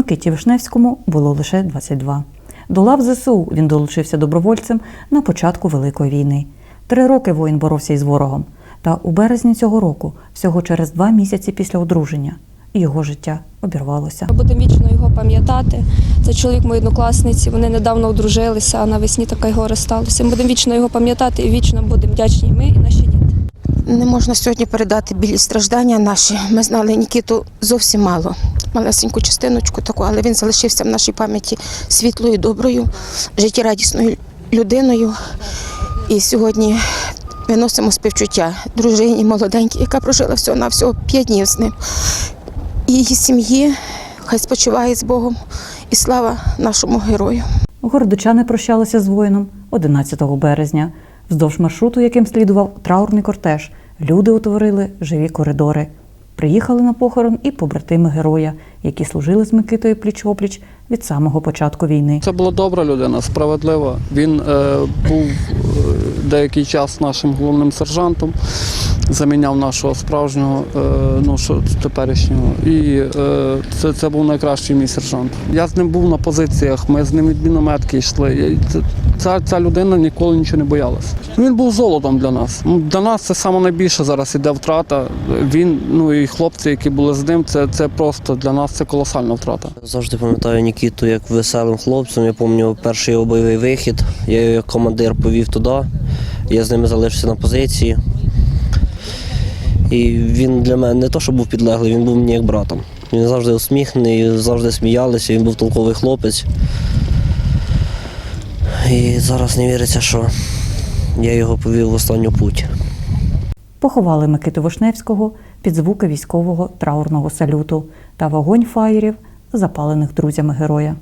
Микиті Вишневському було лише 22. До лав ЗСУ він долучився добровольцем на початку Великої війни. Три роки воїн боровся із ворогом. Та у березні цього року, всього через два місяці після одруження, його життя обірвалося. Ми будемо вічно його пам'ятати. Це чоловік моєї однокласниці. Вони недавно одружилися, а навесні таке горе сталося. Ми будемо вічно його пам'ятати і вічно будемо вдячні ми і наші діти. Не можна сьогодні передати білі страждання наші. Ми знали Нікіту зовсім мало. Малесеньку частиночку таку, але він залишився в нашій пам'яті світлою, доброю, життєрадісною людиною. І сьогодні виносимо співчуття дружині молоденькій, яка прожила всього на всього п'ять днів з ним. І її сім'ї хай спочиває з Богом. І слава нашому герою. Городочани прощалися з воїном 11 березня. Вздовж маршруту, яким слідував траурний кортеж, люди утворили живі коридори. Приїхали на похорон і побратими героя, які служили з Микитою пліч-опліч від самого початку війни. Це була добра людина, справедлива. Він е, був е, деякий час нашим головним сержантом, заміняв нашого справжнього, е, ну що теперішнього. І е, це, це був найкращий мій сержант. Я з ним був на позиціях, ми з ним від мінометки йшли. Ця, ця людина ніколи нічого не боялася. Він був золотом для нас. Для нас це саме найбільше зараз іде втрата. Він, ну і хлопці, які були з ним, це, це просто для нас це колосальна втрата. Завжди пам'ятаю Нікіту як веселим хлопцем. Я пам'ятаю перший його бойовий вихід. Я його як командир повів туди. Я з ними залишився на позиції. І він для мене не то, що був підлеглий, він був мені як братом. Він завжди усміхнений, завжди сміялися, він був толковий хлопець. І зараз не віриться, що я його повів в останню путь. Поховали Микиту Вишневського під звуки військового траурного салюту та вогонь фаєрів, запалених друзями героя.